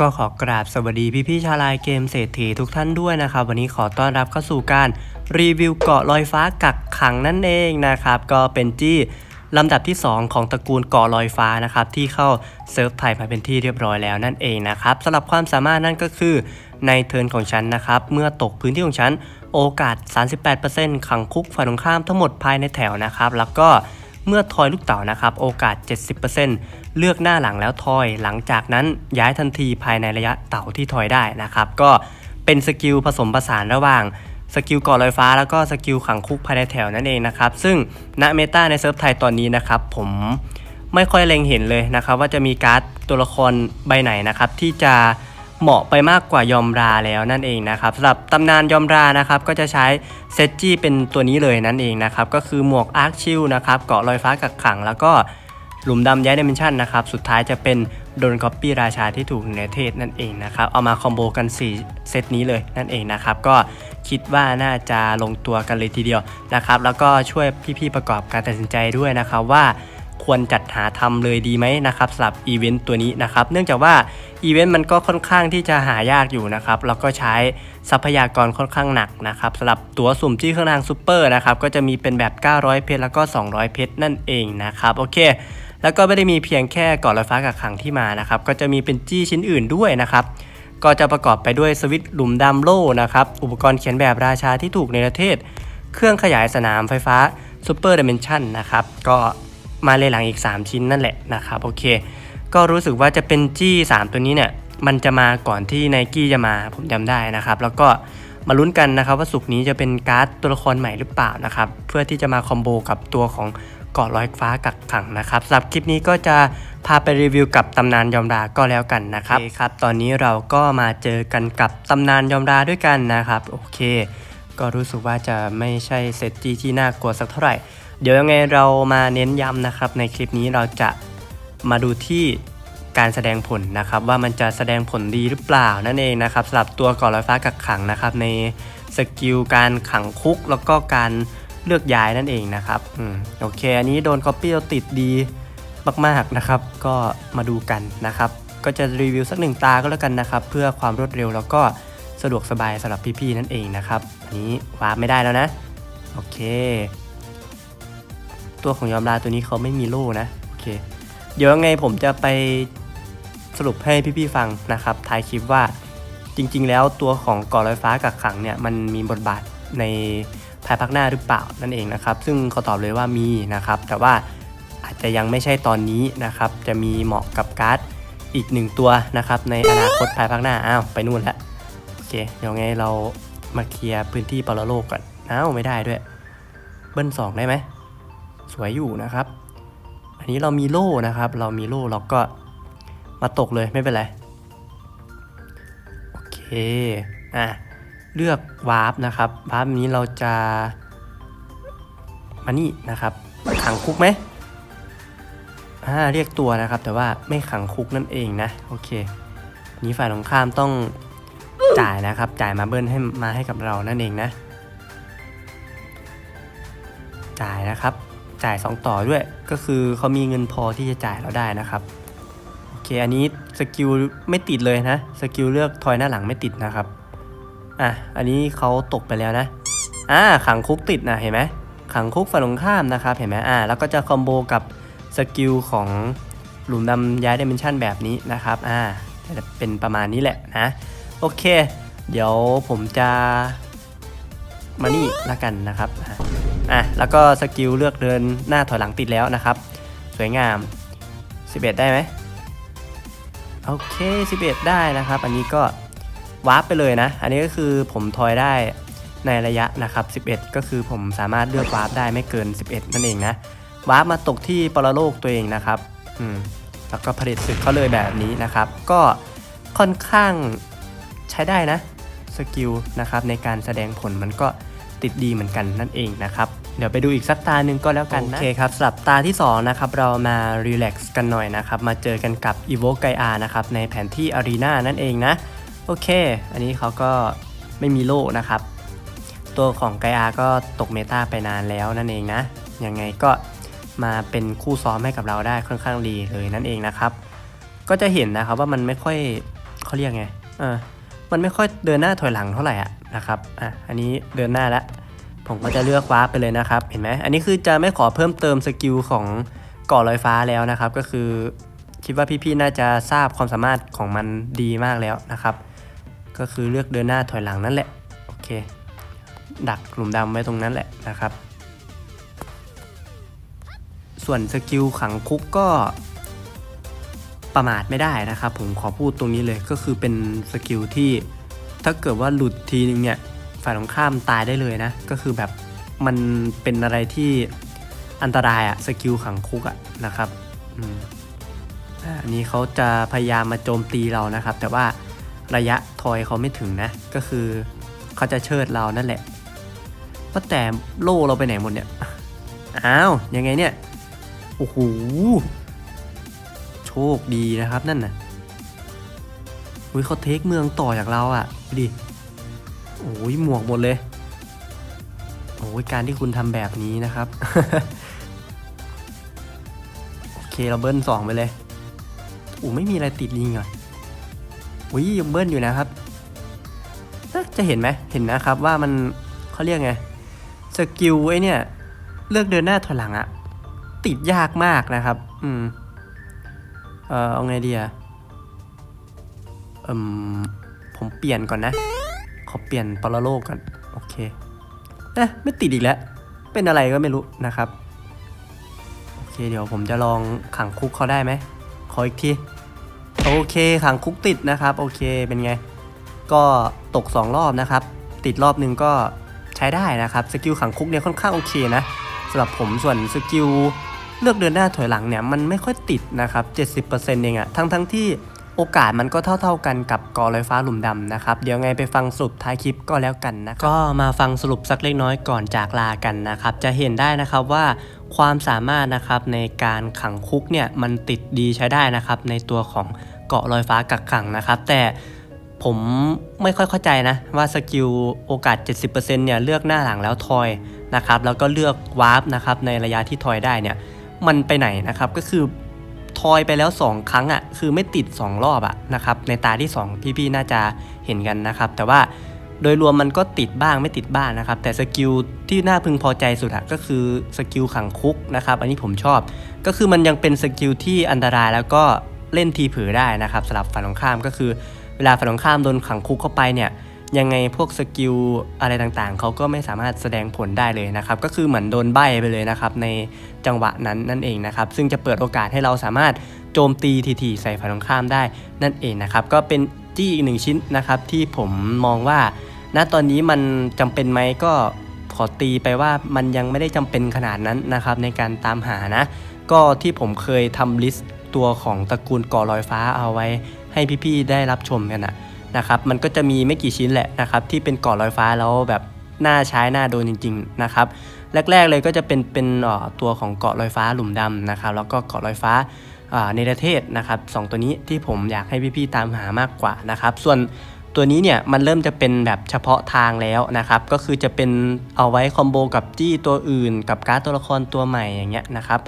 ก็ขอกราบสวัสดีพี่ๆชาลน์เกมเศรษฐีทุกท่านด้วยนะครับ วันนี้ขอต้อนรับเข้าสู่การรีวิวเกาะลอยฟ้ากักขังนั่นเองนะครับ ก็เป็นจี้ลำดับที่ 2 ของตระกูลเกาะลอยฟ้านะครับที่เข้าเซิร์ฟไทยมาเป็นที่เรียบร้อยแล้วนั่นเองนะครับสำหรับความสามารถนั่นก็คือในเทิร์นของฉันนะครับ เมื่อตกพื้นที่ของฉัน โอกาส 38%ขังคุกฝ่ายตรงข้ามทั้งหมดภายในแถวนะครับ แล้วก็ เมื่อทอยลูกเต๋านะครับโอกาส 70%เลือกหน้าหลังแล้วทอยหลังจากนั้นย้ายทันทีภายในระยะเต๋าที่ทอยได้นะครับก็เป็นสกิลผสมผสานระหว่างสกิลก่อลอยฟ้าแล้วก็สกิลขังคุกภายในแถวนั่นเองนะครับซึ่งณเมตาในเซิร์ฟไทยตอนนี้นะครับผมไม่ค่อยเล็งเห็นเลยนะครับว่าจะมีการ์ดตัวละครใบไหนนะครับที่จะ เหมาะไปมากกว่ายอมราแล้วนั่นเองนะครับสำหรับตำนานยอมรานะครับก็จะใช้เซตจี้เป็นตัวนี้เลยนั่นเองนะครับก็คือหมวกอาร์คชิลนะครับเกาะลอยฟ้ากักขัง แล้วก็หลุมดำย้ายดิเมนชันนะครับสุดท้ายจะเป็นโดนคอปปี้ราชาที่ถูกในเทศนั่นเองนะครับเอามาคอมโบกัน 4 เซตนี้เลยนั่นเองนะครับก็คิดว่าน่าจะลงตัวกันเลยทีเดียวนะครับแล้วก็ช่วยพี่ๆประกอบการตัดสินใจด้วยนะครับว่า ควรจัดหาทำเลยดีไหมนะครับสำหรับอีเวนต์ตัวนี้นะครับ เนื่องจากว่าอีเวนต์มันก็ค่อนข้างที่จะหายากอยู่นะครับ แล้วก็ใช้ทรัพยากรค่อนข้างหนักนะครับสำหรับตั๋วสุ่มที่เครื่องรางซูเปอร์นะครับก็จะมีเป็นแบบ 900 เพชรแล้วก็ 200 เพชรนั่นเองนะครับโอเค แล้วก็ไม่ได้มีเพียงแค่เกาะลอยฟ้ากับขังที่มานะครับก็จะมีเป็นจี้ชิ้นอื่นด้วยนะครับก็จะประกอบไปด้วยสวิตช์หลุมดำโล่นะครับอุปกรณ์เขียนแบบราชาที่ถูกในประเทศ เครื่องขยายสนามไฟฟ้าซูเปอร์ดิเมนชันนะครับก็ มาเลยหลังอีก 3 ชิ้นนั่นแหละนะครับโอเค ก็รู้สึกว่าจะเป็นจี้3 ตัวนี้เนี่ยมันจะมาก่อนที่ไนกี้จะมาผมจำได้นะครับ แล้วก็มาลุ้นกันนะครับว่าสุกนี้จะเป็นการ์ดตัวละครใหม่หรือเปล่านะครับ เพื่อที่จะมาคอมโบกับตัวของเกาะลอยฟ้ากักขังนะครับสำหรับคลิปนี้ก็จะพาไปรีวิวกับตำนานยอมราก็แล้วกันนะครับโอเคครับ ตอนนี้เราก็มาเจอกันกับตำนานยอมราด้วยกันนะครับ โอเค ก็รู้สึกว่าจะไม่ใช่เซตจีที่น่ากลัวสักเท่าไหร่ เดี๋ยวยังไงเรามาเน้นย้ำนะครับ ในคลิปนี้เราจะมาดูที่การแสดงผลนะครับ ว่ามันจะแสดงผลดีหรือเปล่านั่นเองนะครับสำหรับตัวก่อลอยฟ้ากักขังนะครับ ในสกิลการขังคุกแล้วก็การเลือกย้ายนั่นเองนะครับอืมโอเค อันนี้โดน Copy เราติดดีมากๆนะครับ ก็มาดูกันนะครับ ก็จะรีวิวสักหนึ่งตาก็แล้วกันนะครับ เพื่อความรวดเร็วแล้วก็สะดวกสบายสำหรับพี่ๆนั่นเองนะครับ อันนี้วาร์ปไม่ได้แล้วนะ โอเค ตัวของยอมราตัวนี้เขาไม่มีโล่นะโอเค เดี๋ยวยังไงผมจะไปสรุปให้พี่ๆฟังนะครับท้ายคลิปว่าจริง ๆ แล้วตัวของก่อลอยฟ้ากักขังเนี่ยมันมีบทบาทในภายภาคหน้าหรือเปล่านั่นเองนะครับ ซึ่งเขาตอบเลยว่ามีนะครับ แต่ว่าอาจจะยังไม่ใช่ตอนนี้นะครับ จะมีเหมาะกับการ์ดอีกหนึ่งตัวนะครับ ในอนาคตภายภาคหน้าอ้าวไปนู่นแล้วโอเคเดี๋ยวไงเรามาเคลียร์พื้นที่ปรโลกก่อนอ้าวไม่ได้ด้วย เบิ้ลสองได้ไหม สวยอยู่นะครับ อันนี้เรามีโล่นะครับ เรามีโล่เราก็มาตกเลยไม่เป็นไร โอเค อะ เลือกวาร์ปนะครับ วาร์ปนี้เราจะ มานี่นะครับ ขังคุกไหมอ่าเรียกตัวนะครับ แต่ว่าไม่ขังคุกนั่นเองนะ โอเค นี้ฝ่ายตรงข้ามต้องจ่ายนะครับ จ่ายมาเบิ้ลให้มาให้กับเรานั่นเองนะ จ่ายนะครับ จ่าย 2 ต่อด้วย ก็คือเขามีเงินพอที่จะจ่ายเราได้นะครับ โอเค อันนี้สกิลไม่ติดเลยนะ สกิลเลือกทอยหน้าหลังไม่ติดนะครับ อะ อันนี้เขาตกไปแล้วนะ อ่า ขังคุกติดนะ เห็นไหม ขังคุกฝั่งตรงข้ามนะครับ เห็นไหมอ่า แล้วก็จะคอมโบกับสกิลของหลุมดำย้ายดิเมนชันแบบนี้นะครับ อ่า จะเป็นประมาณนี้แหละนะ โอเค เดี๋ยวผมจะมานี่ละกันนะครับ อะแล้วก็สกิลเลือกเดินหน้าถอยหลังติดแล้วนะครับ สวยงาม 11 ได้ไหมโอเค 11 ได้นะครับ อันนี้ก็วาร์ปไปเลยนะ อันนี้ก็คือผมทอยได้ในระยะนะครับ 11 ก็คือผมสามารถเลือกวาร์ปได้ไม่เกิน 11 นั่นเองนะวาร์ปมาตกที่ปรโลกตัวเองนะครับอืมแล้วก็ผลิตศึกเขาเลยแบบนี้นะครับ ก็ค่อนข้างใช้ได้นะสกิลนะครับในการแสดงผลมันก็ ติดดีเหมือนกันนั่นเองนะครับ เดี๋ยวไปดูอีกสักตาหนึ่งก็แล้วกันนะ โอเคครับสำหรับตาที่ 2 นะครับ เรามารีแลกซ์กันหน่อยนะครับ มาเจอกันกับ e v o ไกอานะครับ ในแผนที่ Arena นั่นเองนะ โอเค อันนี้เขาก็ไม่มีโล่นะครับ ตัวของไกอาก็ตกเมตาไปนานแล้วนั่นเองนะ ยังไงก็มาเป็นคู่ซ้อมให้กับเราได้ค่อนข้างดีเลยนั่นเองนะครับ ก็จะเห็นนะครับว่ามันไม่ค่อยเขาเขาเรียกไงเออมันไม่ค่อยเดินหน้าถอยหลังเท่าไหร่อะ นะครับอะอันนี้เดินหน้าแล้วผมก็จะเลือกวาร์ปไปเลยนะครับ เห็นไหมอันนี้คือจะไม่ขอเพิ่มเติมสกิลของเกาะลอยฟ้าแล้วนะครับ ก็คือคิดว่าพี่ๆน่าจะทราบความสามารถของมันดีมากแล้วนะครับ ก็คือเลือกเดินหน้าถอยหลังนั่นแหละ โอเค ดักหลุมดำไว้ตรงนั้นแหละนะครับ ส่วนสกิลขังคุกก็ประมาทไม่ได้นะครับ ผมขอพูดตรงนี้เลยก็คือเป็นสกิลที่ ถ้าเกิดว่าหลุดทีนึงเนี่ยฝ่ายตรงข้ามตายได้เลยนะ ก็คือแบบมันเป็นอะไรที่อันตรายอะสกิลขังคุกอะนะครับอืมอันนี้เขาจะพยายามมาโจมตีเรานะครับ แต่ว่าระยะทอยเขาไม่ถึงนะ ก็คือเขาจะเชิดเรานั่นแหละว่าแต่โล่เราไปไหนหมดเนี่ย อ้าว ยังไงเนี่ย โอ้โห โชคดีนะครับนั่นน่ะ อุ้ยเขาเทคเมืองต่อจากเราอะ่ะดิโอ้ยหมวกหมดเลยโอ้ยการที่คุณทำแบบนี้นะครับ โอเคเราเบิ้ลสองไปเลยโอ้ไม่มีอะไรติดยิงอะอุ้ยยังเบิ้ลอยู่นะครับจะเห็นไหมเห็นนะครับว่ามันเขาเรียกไงสกิลไอ้เนี่ย เลือกเดินหน้าถอยหลังอะติดยากมากนะครับ อืม เออเอาไงดีอะ เอืมผมเปลี่ยนก่อนนะ ขอเปลี่ยนปรโลกก่อน โอเคเอ๊ะไม่ติดอีกแล้ว เป็นอะไรก็ไม่รู้นะครับ โอเค เดี๋ยวผมจะลองขังคุกเขาได้ไหม ขออีกที โอเคขังคุกติดนะครับ โอเค เป็นไง ก็ตก 2 รอบนะครับ ติดรอบหนึ่งก็ใช้ได้นะครับ สกิลขังคุกเนี่ยค่อนข้างโอเคนะสำหรับผมส่วนสกิลเลือกเดินหน้าถอยหลังเนี่ยมันไม่ค่อยติดนะครับ 70%เองอะทั้งทั้งที่ โอกาสมันก็เท่า ๆกันกับกอลอยฟ้าหลุมดำนะครับ เดี๋ยวไงไปฟังสรุปท้ายคลิปก็แล้วกันนะก็มาฟังสรุปสักเล็กน้อยก่อนจากลากันนะครับ จะเห็นได้นะครับว่าความสามารถนะครับในการขังคุกเนี่ยมันติดดีใช้ได้นะครับ ในตัวของเกาะลอยฟ้ากักขังนะครับ แต่ผมไม่ค่อยเข้าใจนะว่าสกิลโอกาส 70%เนี่ยเลือกหน้าหลังแล้วทอยนะครับแล้วก็เลือกวาร์ปนะครับในระยะที่ทอยได้เนี่ยมันไปไหนนะครับก็คือ ทอยไปแล้ว 2 ครั้งอะ่ะคือไม่ติด 2 รอบอะนะครับในตาที่ 2 พี่ๆน่าจะเห็นกันนะครับ แต่ว่าโดยรวมมันก็ติดบ้างไม่ติดบ้างนะครับ แต่สกิลที่น่าพึงพอใจสุดอะก็คือสกิลขังคุกนะครับ อันนี้ผมชอบ ก็คือมันยังเป็นสกิลที่อันตรายแล้วก็เล่นทีเผือได้นะครับสำหรับฝั่งตรงข้ามก็คือ เวลาฝั่งตรงข้ามโดนขังคุกเข้าไปเนี่ย ยังไงพวกสกิลอะไรต่างๆ เขาก็ไม่สามารถแสดงผลได้เลยนะครับ ก็คือเหมือนโดนใบไปเลยนะครับ ในจังหวะนั้นนั่นเองนะครับ ซึ่งจะเปิดโอกาสให้เราสามารถโจมตีทีๆใส่ฝั่งตรงข้ามได้นั่นเองนะครับ ก็เป็นจี้อีกหนึ่งชิ้นนะครับ ที่ผมมองว่า ณตอนนี้มันจำเป็นไหมก็ขอตีไปว่ามันยังไม่ได้จำเป็นขนาดนั้นนะครับในการตามหานะ ก็ที่ผมเคยทำลิสต์ตัวของตระกูลก่อลอยฟ้าเอาไว้ ให้พี่ๆได้รับชมกันนะ นะครับมันก็จะมีไม่กี่ชิ้นแหละนะครับที่เป็นก่อลอยฟ้าแล้วแบบน่าใช้น่าโดนจริง ๆนะครับ แรกๆเลยก็จะเป็นเป็นอ่อตัวของเกาะลอยฟ้าหลุมดำนะครับแล้วก็เกาะลอยฟ้าในประเทศนะครับสองตัวนี้ที่ผมอยากให้พี่ๆตามหามากกว่านะครับ ส่วนตัวนี้เนี่ยมันเริ่มจะเป็นแบบเฉพาะทางแล้วนะครับ ก็คือจะเป็นเอาไว้คอมโบกับจี้ตัวอื่น กับการ์ดตัวละครตัวใหม่อย่างเงี้ยนะครับ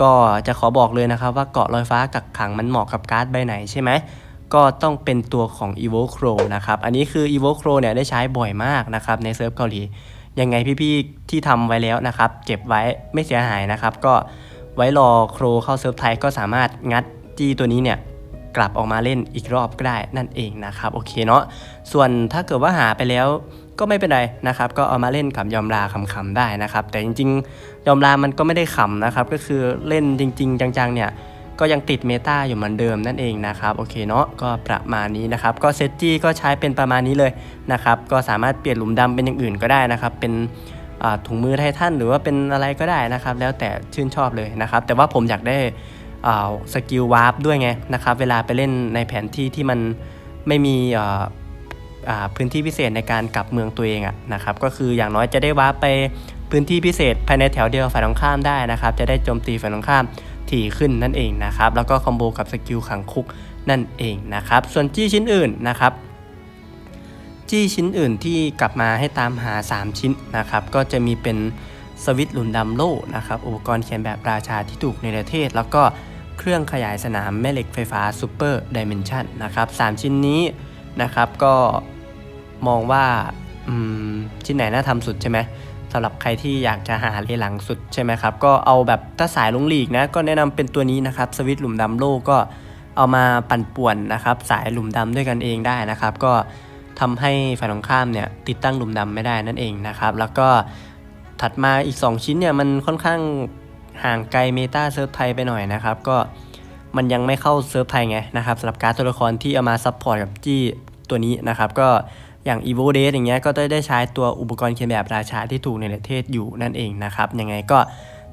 ก็จะขอบอกเลยนะครับว่าเกาะลอยฟ้ากักขังมันเหมาะกับการ์ดใบไหนใช่ไหม ก็ต้องเป็นตัวของ Evo c r o นะครับอันนี้คือ Evo c r o เนี่ยได้ใช้บ่อยมากนะครับในเซิร์ฟเกาหลียังไงพี่ๆที่ทำไว้แล้วนะครับเก็บไว้ไม่เสียหายนะครับ ก็ไว้รอโครเข้าเซิร์ฟไทยก็สามารถงัดจี้ตัวนี้เนี่ยกลับออกมาเล่นอีกรอบก็ได้นั่นเองนะครับโอเคเนาะส่วนถ้าเกิดว่าหาไปแล้วก็ไม่เป็นไรนะครับ ก็เอามาเล่นกับยอมลาขำๆได้นะครับ แต่จริงๆ ยอมลามันก็ไม่ได้ขำนะครับ ก็คือเล่นจริง ๆ จังๆเนี่ย ก็ยังติดเมตาอยู่เหมือนเดิมนั่นเองนะครับโอเคเนาะก็ประมาณนี้นะครับก็เซตจี้ก็ใช้เป็นประมาณนี้เลยนะครับก็สามารถเปลี่ยนหลุมดำเป็นอย่างอื่นก็ได้นะครับ เป็นถุงมือไททันหรือว่าเป็นอะไรก็ได้นะครับ แล้วแต่ชื่นชอบเลยนะครับ แต่ว่าผมอยากได้สกิลวาร์ปด้วยไงนะครับ เวลาไปเล่นในแผนที่ที่มันไม่มีพื้นที่พิเศษในการกลับเมืองตัวเองอะนะครับ ก็คืออย่างน้อยจะได้วาร์ปไปพื้นที่พิเศษภายในแถวเดียวฝ่ายตรงข้ามได้นะครับ จะได้โจมตีฝ่ายตรงข้าม ถี่ขึ้นนั่นเองนะครับแล้วก็คอมโบกับสกิลขังคุกนั่นเองนะครับส่วนจี้ชิ้นอื่นนะครับจี้ชิ้นอื่นที่กลับมาให้ตามหา 3 ชิ้นนะครับก็จะมีเป็นสวิตช์หลุนดำโล่นะครับอุปกรณ์เขียนแบบราชาที่ถูกในประเทศ แล้วก็เครื่องขยายสนามแม่เหล็กไฟฟ้า Super Dimension นนะครับ3ชิ้นนี้นะครับก็มองว่าชิ้นไหนน่าทำสุดใช่ไหม สำหรับใครที่อยากจะหาเลหลังสุดใช่ไหมครับ ก็เอาแบบถ้าสายลงหลีกนะ ก็แนะนำเป็นตัวนี้นะครับสวิตช์หลุมดำโลกก็เอามาปั่นป่วนนะครับ สายหลุมดำด้วยกันเองได้นะครับ ก็ทำให้ฝ่ายตรงข้ามเนี่ยติดตั้งหลุมดำไม่ได้นั่นเองนะครับ แล้วก็ถัดมาอีก 2 ชิ้นเนี่ยมันค่อนข้างห่างไกลเมตาเซิร์ฟไทยไปหน่อยนะครับ ก็มันยังไม่เข้าเซิร์ฟไทยไงนะครับสำหรับการ์ดตัวละครที่เอามาซัพพอร์ตกับจี้ตัวนี้นะครับ ก็ อย่าง evo d a t อย่างเงี้ยก็ได้ได้ใช้ตัวอุปกรณ์เขียนแบบราชาที่ถูกในประเทศอยู่นั่นเองนะครับยังไงก็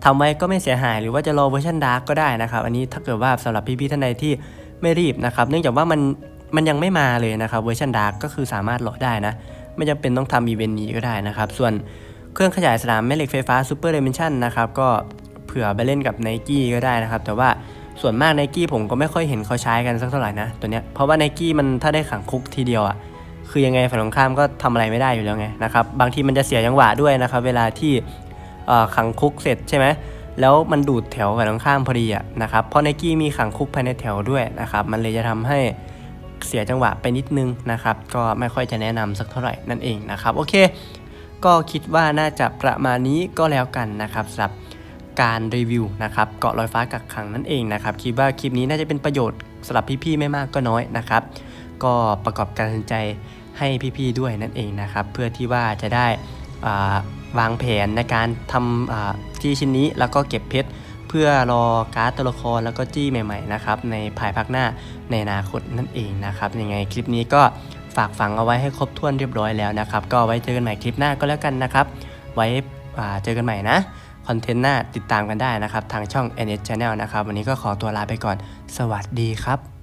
ทำไว้ก็ไม่เสียหายหรือว่าจะรอเวอร์ชันดาร์กก็ได้นะครับ อันนี้ถ้าเกิดว่าสำหรับพี่ๆท่านใดที่ไม่รีบนะครับ เนื่องจากว่ามันมันยังไม่มาเลยนะครับเวอร์ชันดาร์กก็คือสามารถรอได้นะ ไม่จำเป็นต้องทำอีเวนต์นี้ก็ได้นะครับ ส่วนเครื่องขยายสนามแม่เหล็กไฟฟ้า Super Dimension นะครับก็เผื่อไปเล่นกับ n i กี้ก็ได้นะครับ แต่ว่าส่วนมาก n i กี้ผมก็ไม่ค่อยเห็นเขาใช้กันสักเท่าไหร่นะตัวเนี้ยเพราะว่า n i กี้มันถ้าได้ขังคุกทีเดียวอะ่ะ คือยังไงฝ่ายตรงข้ามก็ทำอะไรไม่ได้อยู่แล้วไงนะครับบางทีมันจะเสียจังหวะด้วยนะครับ เวลาที่ขังคุกเสร็จใช่ไหมแล้วมันดูดแถวฝ่ายตรงข้ามพอดีอะนะครับเพราะ n i กี้มีขังคุกภายในแถวด้วยนะครับมันเลยจะทำให้เสียจังหวะไปนิดนึงนะครับ ก็ไม่ค่อยจะแนะนำสักเท่าไหร่นั่นเองนะครับโอเค ก็คิดว่าน่าจะประมาณนี้ก็แล้วกันนะครับสำหรับการรีวิวนะครับเกาะลอยฟ้ากักขังนั่นเองนะครับคิดว่าคลิปนี้น่าจะเป็นประโยชน์สำหรับพี่ๆไม่มากก็น้อยนะครับ ก็ประกอบการตัดสินใจให้พี่ๆด้วยนั่นเองนะครับ เพื่อที่ว่าจะได้วางแผนในการทำอ่าที่ชิ้นนี้แล้วก็เก็บเพชรเพื่อรอการ์ดตัวละครแล้วก็จี้ใหม่ๆนะครับในภายภาคหน้าในอนาคตนั่นเองนะครับยังไงคลิปนี้ก็ฝากฝังเอาไว้ให้ครบถ้วนเรียบร้อยแล้วนะครับ ก็ไว้เจอกันใหม่คลิปหน้าก็แล้วกันนะครับ ไว้เจอกันใหม่นะคอนเทนต์หน้าติดตามกันได้นะครับ ทางช่อง NS Channel นะครับ วันนี้ก็ขอตัวลาไปก่อน สวัสดีครับ